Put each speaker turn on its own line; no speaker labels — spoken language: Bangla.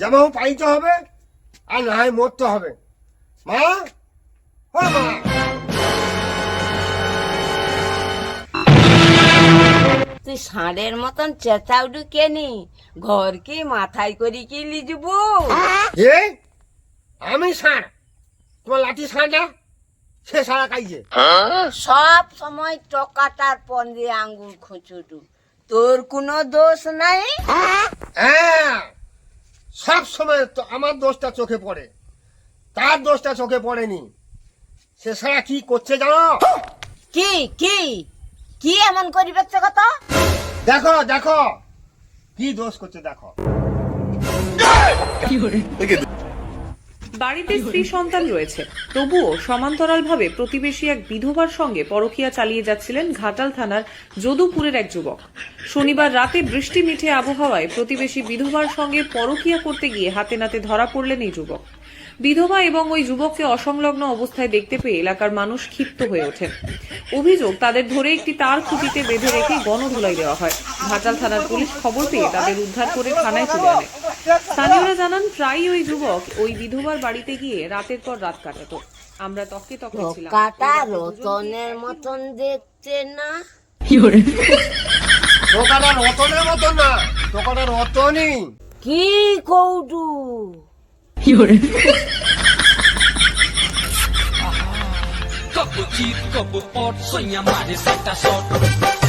জামাও পাইতে হবে আর না হয় মরতে হবে। মা? ও মা।
তুই ষাঁড়ের মতন চেঁচাউডু কেনি ঘর কি মাথায় করি কি লিজব?
এ? আমি ষাঁড়। তোমার লাঠি ষাঁড়টা? সে সারা খাইছে
সব সময় টকাটার পন্দে আঙ্গুল খুঁচুটু। তোর কোনো দোষ নাই?
হ্যাঁ। সব সময় তো আমার দোষটা চোখে পড়ে। তার দোষটা চোখে পড়েনি। সে সারা কি করছে জানো?
কি কি? কি এমন করি করিবে কথা
দেখো দেখো। কি দোষ করছে দেখো।
বাড়িতে স্ত্রী সন্তান রয়েছে। তবুও সমান্তরালভাবে প্রতিবেশী এক বিধবার সঙ্গে পরকীয়া চালিয়ে যাচ্ছিলেন ঘাটাল থানার যদুপুরের এক যুবক। শনিবার রাতে বৃষ্টি মিঠে আবহাওয়ায় প্রতিবেশী বিধবার সঙ্গে পরকীয়া করতে গিয়ে হাতে নাতে ধরা পড়লেন এই যুবক। বিধবা এবং ওই যুবককে অসংলগ্ন অবস্থায় দেখতে পেয়ে এলাকার মানুষ ক্ষিপ্ত হয়ে ওঠেন। অভিযোগ, তাদের ধরে একটি তার খুঁটিতে বেঁধে রেখে গণধুলাই দেওয়া হয়। ঘাটাল থানার পুলিশ খবর পেয়ে তাদের উদ্ধার করে থানায় তুলে আনে। স্থানীয়রা জানান প্রায় ওই যুবক ওই বিধবার বাড়িতে গিয়ে রাতের পর রাত কাটাতো। আমরা তকে তকে ছিলাম।
কাটা রতনের মতন দেখতে না।
টোকাটা রতনের মতন না টোকাটা রতনই।
কি কৌটু?
Couple cheap, couple pot, sonha mais essa sorte.